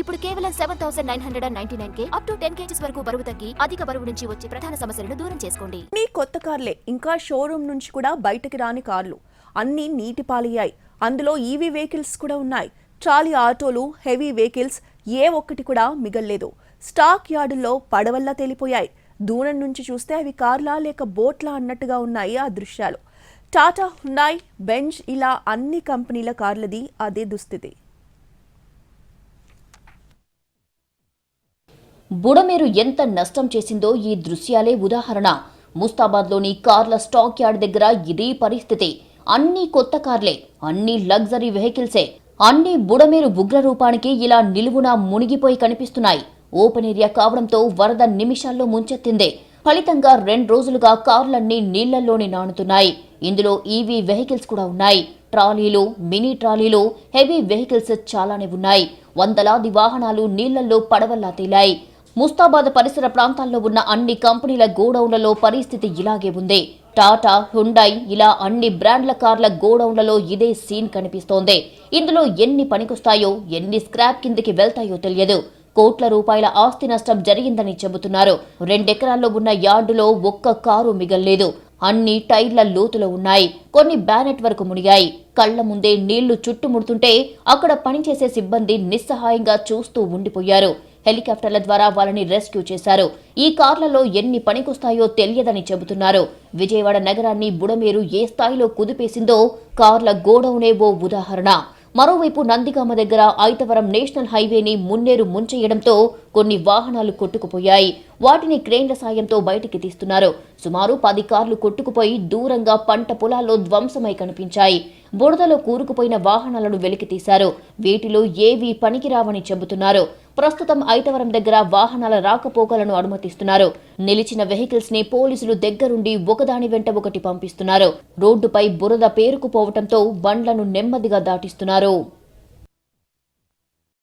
ఇప్పుడు కేవలం seven thousand nine hundred and ninety nine K up to ten kgs వరకు బరువు తగ్గి అధిక బరువు నుంచి వచ్చే ప్రధాన సమస్యలను దూరం చేసుకోండి. మీ కొత్త కార్లే ఇంకా షోరూమ్ నుంచి కూడా బయటకి రాని కార్లు. అన్నీ నీటి పాలయ్యాయి. అందులో ఈవీ వెహికల్స్ కూడా ఉన్నాయి. ట్రాలీ ఆటోలు హెవీ వెహికల్స్ ఏ ఒక్కటి కూడా మిగల్లేదు. స్టాక్ యార్డుల్లో పడవల్లా తేలిపోయాయి. దూరం నుంచి చూస్తే అవి కార్లా లేక బోట్లా అన్నట్టుగా ఉన్నాయి ఆ దృశ్యాలు. టాటా హుండాయ్ బెంజ్ ఇలా అన్ని కంపెనీల కార్లది అదే దుస్థితి. బుడమేరు ఎంత నష్టం చేసిందో ఈ దృశ్యాలే ఉదాహరణ. ముస్తాబాద్లోని కార్ల స్టాక్ యార్డ్ దగ్గర ఇదే పరిస్థితి. అన్ని కొత్త కార్లే అన్ని లగ్జరీ వెహికల్సే. అన్ని బుడమేరు ఉగ్ర రూపానికి ఇలా నిలువున మునిగిపోయి కనిపిస్తున్నాయి. ఓపెన్ ఏరియా కావడంతో వరద నిమిషాల్లో ముంచెత్తింది. ఫలితంగా రెండు రోజులుగా కార్లన్నీ నీళ్ళలోనే నానుతున్నాయి. ఇందులో ఈవీ వెహికల్స్ కూడా ఉన్నాయి. ట్రాలీలు మినీ ట్రాలీలు హెవీ వెహికల్స్ చాలానే ఉన్నాయి. వందలాది వాహనాలు నీళ్ళలో పడవల్లా తేలాయి. ముస్తాబాద్ పరిసర ప్రాంతాల్లో ఉన్న అన్ని కంపెనీల గోడౌన్లలో పరిస్థితి ఇలాగే ఉంది. టాటా హుండై ఇలా అన్ని బ్రాండ్ల కార్ల గోడౌన్లలో ఇదే సీన్ కనిపిస్తోంది. ఇందులో ఎన్ని పనికొస్తాయో ఎన్ని స్క్రాప్ కిందికి వెళ్తాయో తెలియదు. కోట్ల రూపాయల ఆస్తి నష్టం జరిగిందని చెబుతున్నారు. రెండెకరాల్లో ఉన్న యార్డులో ఒక్క కారు మిగల్లేదు. అన్ని టైర్ల లోతులో ఉన్నాయి. కొన్ని బ్యానెట్ వరకు మునిగాయి. కళ్ళ ముందే నీళ్ళు చుట్టుముడుతుంటే అక్కడ పనిచేసే సిబ్బంది నిస్సహాయంగా చూస్తూ ఉండిపోయారు. హెలికాప్టర్ల ద్వారా వాళ్ళని రెస్క్యూ చేశారు. ఈ కార్లలో ఎన్ని పనికొస్తాయో తెలియదని చెబుతున్నారు. విజయవాడ నగరాన్ని బుడమేరు ఏ స్థాయిలో కుదిపేసిందో కార్ల గోడౌనే ఓ ఉదాహరణ. మరోవైపు నందిగామ దగ్గర ఐతవరం నేషనల్ హైవేని మున్నేరు ముంచేయడంతో కొన్ని వాహనాలు కొట్టుకుపోయాయి. వాటిని క్రేన్ల సాయంతో బయటికి తీస్తున్నారు. సుమారు పది కార్లు కొట్టుకుపోయి దూరంగా పంట పొలాల్లో ధ్వంసమై కనిపించాయి. బురదలో కూరుకుపోయిన వాహనాలను వెలికి తీశారు. వీటిలో ఏవీ పనికిరావని చెబుతున్నారు. ప్రస్తుతం ఐతవరం దగ్గర వాహనాల రాకపోకలను అనుమతిస్తున్నారు. నిలిచిన వెహికల్స్ని పోలీసులు దగ్గరుండి ఒకదాని వెంట ఒకటి పంపిస్తున్నారు. రోడ్డుపై బురద పేరుకుపోవటంతో బండ్లను నెమ్మదిగా దాటిస్తున్నారు.